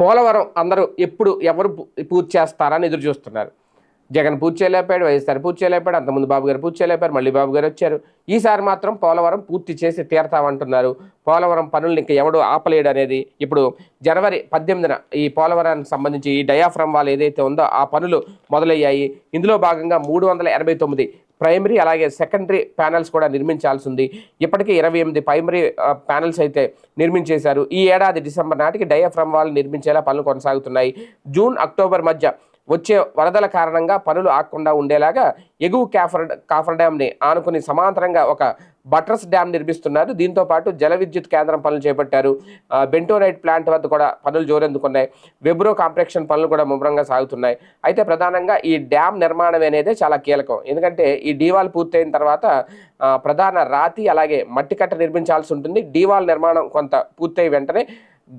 పోలవరం అందరూ ఎప్పుడు ఎవరు పూ- పూర్తి చేస్తారని ఎదురు చూస్తున్నారు. జగన్ పూర్తి చేయలేపాడు వైఎస్ఆర్ పూర్తి చేయలేపాడు అంతకుముందు బాబు గారు పూర్తి చేయలేపారు మళ్ళీ బాబు గారు వచ్చారు. ఈసారి మాత్రం పోలవరం పూర్తి చేసి తీరతామంటున్నారు. పోలవరం పనుల్ని ఇంకా ఎవడు ఆపలేడు అనేది ఇప్పుడు జనవరి పద్దెనిమిదిన ఈ పోలవరానికి సంబంధించి ఈ డయాఫ్రమ్ వాళ్ళు ఏదైతే ఉందో ఆ పనులు మొదలయ్యాయి. ఇందులో భాగంగా మూడు వందల ఎనభై తొమ్మిది ప్రైమరీ అలాగే సెకండరీ ప్యానల్స్ కూడా నిర్మించాల్సి ఉంది ఇప్పటికీ ఇరవై ఎనిమిది ప్రైమరీ ప్యానల్స్ అయితే నిర్మించేశారు. ఈ ఏడాది డిసెంబర్ నాటికి డయాఫ్రమ్ వాళ్ళు నిర్మించేలా పనులు కొనసాగుతున్నాయి. జూన్ అక్టోబర్ మధ్య వచ్చే వరదల కారణంగా పనులు ఆగకుండా ఉండేలాగా ఎగువ కాఫర్ కాఫర్ డ్యామ్ని ఆనుకుని సమాంతరంగా ఒక బట్రస్ డ్యామ్ నిర్మిస్తున్నారు. దీంతో పాటు జల విద్యుత్ కేంద్రం పనులు చేపట్టారు. బెంటోనైట్ ప్లాంట్ వద్ద కూడా పనులు జోరెందుకున్నాయి. వెబ్రో కాంప్రెక్షన్ పనులు కూడా ముమ్మరంగా సాగుతున్నాయి. అయితే ప్రధానంగా ఈ డ్యామ్ నిర్మాణం అనేది చాలా కీలకం. ఎందుకంటే ఈ డీవాల్ పూర్తయిన తర్వాత ప్రధాన రాతి అలాగే మట్టి కట్ట నిర్మించాల్సి ఉంటుంది. డీవాల్ నిర్మాణం కొంత పూర్తయి వెంటనే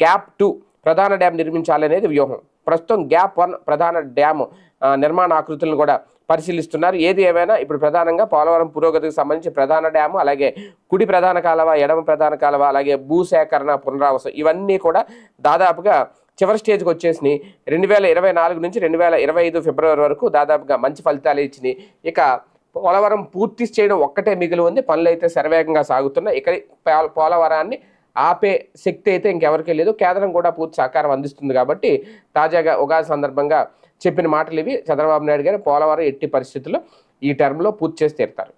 గ్యాప్ టూ ప్రధాన డ్యామ్ నిర్మించాలనేది వ్యూహం. ప్రస్తుతం గ్యాప్ వన్ ప్రధాన డ్యామ్ నిర్మాణ ఆకృతులను కూడా పరిశీలిస్తున్నారు. ఏది ఏమైనా ఇప్పుడు ప్రధానంగా పోలవరం పురోగతికి సంబంధించి ప్రధాన డ్యాము అలాగే కుడి ప్రధాన కాలవ ఎడమ ప్రధాన కాలవ అలాగే భూసేకరణ పునరావాసం ఇవన్నీ కూడా దాదాపుగా చివరి స్టేజ్కి వచ్చేసినాయి. రెండు వేల ఇరవై నాలుగు నుంచి రెండు వేల ఇరవై ఐదు ఫిబ్రవరి వరకు దాదాపుగా మంచి ఫలితాలు ఇచ్చినాయి. ఇక పోలవరం పూర్తి చేయడం ఒక్కటే మిగిలి ఉంది. పనులు అయితే శరవేగంగా సాగుతున్నాయి. ఇక పోలవరాన్ని ఆపే శక్తి అయితే ఇంకెవరికీ లేదు. కేంద్రం కూడా పూర్తి సహకారం అందిస్తుంది కాబట్టి తాజాగా ఉగాది సందర్భంగా చెప్పిన మాటలు ఇవి. చంద్రబాబు నాయుడు గారు పోలవరం ఎట్టి పరిస్థితుల్లో ఈ టర్మ్లో పూర్తి చేసి తీరుతారు.